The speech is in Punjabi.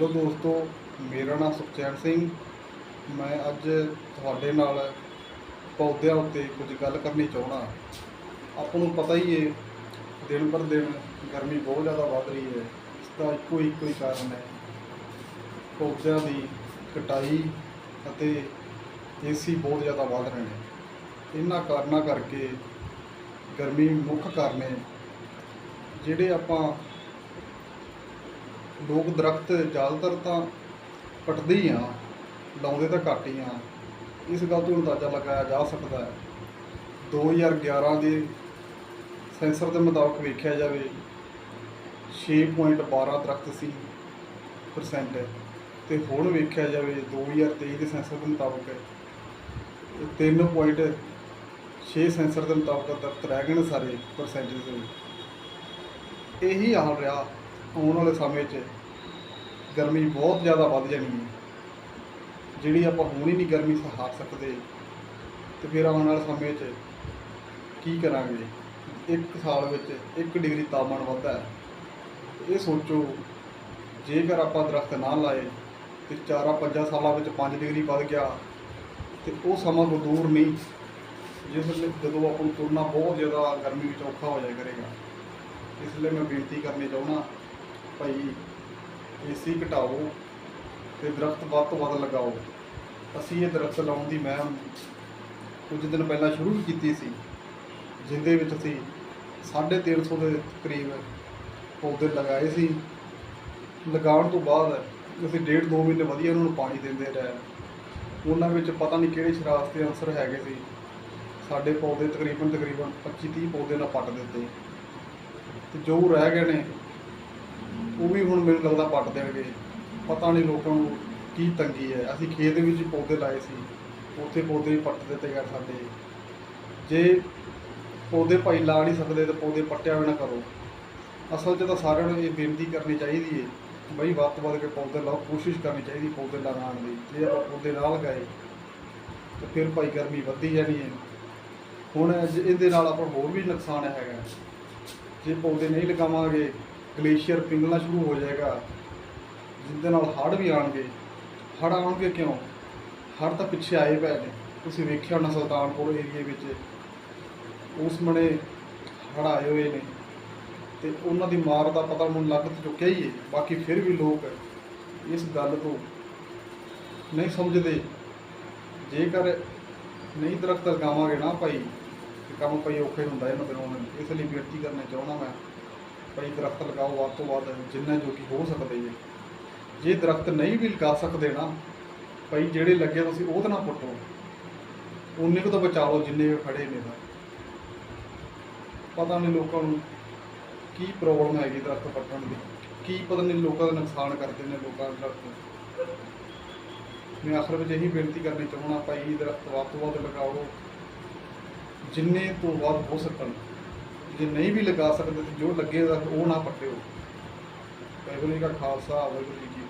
ਹੈਲੋ ਦੋਸਤੋ, ਮੇਰਾ ਨਾਮ ਸੁਖਚੈਨ ਸਿੰਘ। ਮੈਂ ਅੱਜ ਤੁਹਾਡੇ ਨਾਲ ਪੌਦਿਆਂ ਉੱਤੇ ਕੁਝ ਗੱਲ ਕਰਨੀ ਚਾਹਣਾ ਆਪਾਂ ਨੂੰ ਪਤਾ ਹੀ ਹੈ, ਦਿਨ ਪਰ ਦਿਨ ਗਰਮੀ ਬਹੁਤ ਜ਼ਿਆਦਾ ਵੱਧ ਰਹੀ ਹੈ। ਇਸ ਦਾ ਇੱਕੋ ਇੱਕੋ ਹੀ ਕਾਰਨ ਹੈ। ਪੌਦਿਆਂ ਦੀ ਕਟਾਈ ਅਤੇ ਏਸੀ ਬਹੁਤ ਜ਼ਿਆਦਾ ਵੱਧ ਰਹੇ ਨੇ। ਇਹਨਾਂ ਕਾਰਨਾਂ ਕਰਕੇ ਗਰਮੀ ਮੁੱਖ ਕਾਰਨ ਹੈ। ਜਿਹੜੇ ਆਪਾਂ ਲੋਕ ਦਰਖਤ ਜ਼ਿਆਦਾਤਰ ਤਾਂ ਕੱਟਦੇ ਹੀ ਆ, ਲਾਉਂਦੇ ਤਾਂ ਘੱਟ ਹੀ ਆ। ਇਸ ਗੱਲ ਤੋਂ ਅੰਦਾਜ਼ਾ ਲਗਾਇਆ ਜਾ ਸਕਦਾ ਹੈ। 2011 ਦੇ ਸੈਂਸਰ ਦੇ ਮੁਤਾਬਕ ਵੇਖਿਆ ਜਾਵੇ 6.12 ਦਰਖਤ ਸੀ ਪਰਸੈਂਟ ਤੇ ਹੁਣ ਵੇਖਿਆ ਜਾਵੇ 2023 ਦੇ ਸੈਂਸਰ ਦੇ ਮੁਤਾਬਕ 3.6 ਸੈਂਸਰ ਦੇ ਮੁਤਾਬਕ ਦਰਖਤ ਰਹਿ ਗਏ ਨੇ ਸਾਰੇ ਪਰਸੈਂਟੇਜ ਇਹੀ ਹਾਲ ਰਿਹਾ। ਆਉਣ ਵਾਲੇ ਸਮੇਂ 'ਚ ਗਰਮੀ ਬਹੁਤ ਜ਼ਿਆਦਾ ਵੱਧ ਜਾਣੀ ਹੈ। ਜਿਹੜੀ ਆਪਾਂ ਹੁਣ ਹੀ ਨਹੀਂ ਗਰਮੀ ਸਹਾਰ ਸਕਦੇ, ਤੇ ਫਿਰ ਆਉਣ ਵਾਲੇ ਸਮੇਂ 'ਚ ਕੀ ਕਰਾਂਗੇ? ਇੱਕ ਸਾਲ ਵਿੱਚ 1 ਡਿਗਰੀ ਤਾਪਮਾਨ ਵੱਧਦਾ ਹੈ। ਇਹ ਸੋਚੋ, ਜੇਕਰ ਆਪਾਂ ਦਰਖਤ ਨਾ ਲਾਏ, ਤੇ 4-5 ਸਾਲਾਂ ਵਿੱਚ 5 ਡਿਗਰੀ ਵੱਧ ਗਿਆ, ਤੇ ਉਹ ਸਮਾਂ ਕੋਈ ਦੂਰ ਨਹੀਂ, ਜਿਸ ਵੇਲੇ ਜਦੋਂ ਆਪਾਂ ਨੂੰ ਤੁਰਨਾ ਬਹੁਤ ਜ਼ਿਆਦਾ ਗਰਮੀ ਵਿੱਚ ਔਖਾ ਹੋ ਜਾਇਆ ਕਰੇਗਾ। ਇਸ ਲਈ ਮੈਂ ਬੇਨਤੀ ਕਰਨੀ ਚਾਹੁੰਦਾ ਭਾਈ, ਏਸੀ ਘਟਾਓ ਤੇ ਦਰਖਤ ਵੱਧ ਤੋਂ ਵੱਧ ਲਗਾਓ। ਅਸੀਂ ਇਹ ਦਰਖਤ ਲਾਉਣ ਦੀ ਮੁਹਿੰਮ ਕੁਝ ਦਿਨ ਪਹਿਲਾਂ ਸ਼ੁਰੂ ਕੀਤੀ ਸੀ, ਜਿੰਦੇ ਵਿੱਚ ਅਸੀਂ 350 ਦੇ ਕਰੀਬ ਪੌਦੇ ਲਗਾਏ ਸੀ। ਲਗਾਉਣ ਤੋਂ ਬਾਅਦ ਅਸੀਂ ਡੇਢ ਦੋ ਮਹੀਨੇ ਵਧੀਆ ਉਹਨਾਂ ਨੂੰ ਪਾਣੀ ਦਿੰਦੇ ਰਹੇ। ਉਹਨਾਂ ਵਿੱਚ ਪਤਾ ਨਹੀਂ ਕਿਹੜੇ ਸ਼ਰਾਰਤੀ ਅਨਸਰ ਹੈਗੇ ਸੀ। ਸਾਡੇ ਪੌਦੇ ਤਕਰੀਬਨ ਤਕਰੀਬਨ 25 30 ਪੌਦੇ ਨਾਲ ਪੱਟ ਦਿੱਤੇ। ਤੇ ਜੋ ਰਹਿ ਗਏ ਨੇ ਉਹ ਵੀ ਹੁਣ ਮੈਨੂੰ ਲੱਗਦਾ ਪੱਟ ਦੇਣਗੇ। ਪਤਾ ਨਹੀਂ ਲੋਕਾਂ ਨੂੰ ਕੀ ਤੰਗੀ ਹੈ। ਅਸੀਂ ਖੇਤ ਵਿੱਚ ਪੌਦੇ ਲਾਏ ਸੀ। ਉੱਥੇ ਪੌਦੇ ਵੀ ਪੱਟ ਦਿੱਤੇ ਗਏ ਸਾਡੇ। ਜੇ ਪੌਦੇ ਭਾਈ ਲਾ ਨਹੀਂ ਸਕਦੇ ਤਾਂ ਪੌਦੇ ਪੱਟਿਆ ਵੀ ਨਾ ਕਰੋ। ਅਸਲ 'ਚ ਤਾਂ ਸਾਰਿਆਂ ਨੂੰ ਇਹ ਬੇਨਤੀ ਕਰਨੀ ਚਾਹੀਦੀ ਹੈ ਬਈ ਵੱਧ ਤੋਂ ਵੱਧ ਕੇ ਪੌਦੇ ਲਾਓ। ਕੋਸ਼ਿਸ਼ ਕਰਨੀ ਚਾਹੀਦੀ ਪੌਦੇ ਲਗਾਉਣ ਦੀ। ਜੇ ਆਪਾਂ ਪੌਦੇ ਨਾ ਲਗਾਏ ਤਾਂ ਫਿਰ ਭਾਈ ਗਰਮੀ ਵੱਧਦੀ ਜਾਣੀ ਹੈ। ਹੁਣ ਇਹਦੇ ਨਾਲ ਆਪਾਂ ਹੋਰ ਵੀ ਨੁਕਸਾਨ ਹੈਗਾ। ਜੇ ਪੌਦੇ ਨਹੀਂ ਲਗਾਵਾਂਗੇ ਗਲੇਸ਼ੀਅਰ ਪਿਘਲਣਾ ਸ਼ੁਰੂ ਹੋ ਜਾਏਗਾ ਜਿਹਦੇ ਨਾਲ ਹੜ੍ਹ ਵੀ ਆਣਗੇ ਹੜ੍ਹ ਆਉਣਗੇ ਕਿਉਂ? ਹੜ੍ਹ ਤਾਂ ਪਿੱਛੇ ਆਏ ਪਏ ਨੇ। ਤੁਸੀਂ ਵੇਖਿਆ ਹੋਣਾ ਸੁਲਤਾਨਪੁਰ ਏਰੀਏ ਵਿੱਚ। ਉਸ ਮਣੇ ਹੜ੍ਹ ਆਏ ਹੋਏ ਨੇ। ਤੇ ਉਹਨਾਂ ਦੀ ਮਾਰ ਦਾ ਪਤਾ ਮੈਨੂੰ ਲੱਗ ਚੁੱਕਿਆ ਹੀ ਹੈ। ਬਾਕੀ ਫਿਰ ਵੀ ਲੋਕ ਇਸ ਗੱਲ ਤੋਂ ਨਹੀਂ ਸਮਝਦੇ। ਜੇਕਰ ਨਹੀਂ ਦਰਖਤ ਲਗਾਵਾਂਗੇ ਨਾ ਭਾਈ, ਤੇ ਕੰਮ ਭਾਈ ਔਖੇ ਹੁੰਦਾ ਹੈ ਦਿਨਾਂ ਵਿੱਚ। ਇਸ ਲਈ ਬੇਨਤੀ ਕਰਨਾ ਚਾਹੁੰਦਾ ਮੈਂ। ਭਾਈ ਦਰਖਤ ਲਗਾਓ, ਵੱਧ ਤੋਂ ਵੱਧ ਜਿੰਨਾ ਜੋ ਕਿ ਹੋ ਸਕਦੇ ਜੇ ਜੇ ਦਰਖਤ ਨਹੀਂ ਵੀ ਲਗਾ ਸਕਦੇ ਨਾ ਭਾਈ ਜਿਹੜੇ ਲੱਗੇ ਤੁਸੀਂ ਉਹ ਤਾਂ ਨਾ ਪੁੱਟੋ। ਉਨੇ ਕੁ ਤਾਂ ਬਚਾ ਲਓ ਜਿੰਨੇ ਕੁ ਖੜੇ ਨੇ ਤਾਂ। ਪਤਾ ਨਹੀਂ ਲੋਕਾਂ ਨੂੰ ਕੀ ਪ੍ਰੋਬਲਮ ਹੈਗੀ ਦਰਖਤ ਪੱਟਣ ਦੀ। ਕੀ ਪਤਾ ਨਹੀਂ ਲੋਕਾਂ ਦਾ ਨੁਕਸਾਨ ਕਰਦੇ ਨੇ ਲੋਕਾਂ ਦੇ ਦਰਖਤ। ਮੈਂ ਆਖਰ ਵਿੱਚ ਇਹੀ ਬੇਨਤੀ ਕਰਨੀ ਚਾਹੁੰਦਾ, ਭਾਈ ਦਰਖਤ ਵੱਧ ਤੋਂ ਵੱਧ ਲਗਾਓ। ਜਿੰਨੇ ਤੋਂ ਵੱਧ ਹੋ ਸਕਣ। ਜੇ ਨਹੀਂ ਵੀ ਲਗਾ ਸਕਦੇ ਤੇ ਜੋ ਲੱਗੇ ਦਰਖਤ ਉਹ ਨਾ ਪੱਟਿਓ। ਵਾਹਿਗੁਰੂ ਜੀ ਕਾ ਖਾਲਸਾ, ਵਾਹਿਗੁਰੂ ਜੀ ਕੀ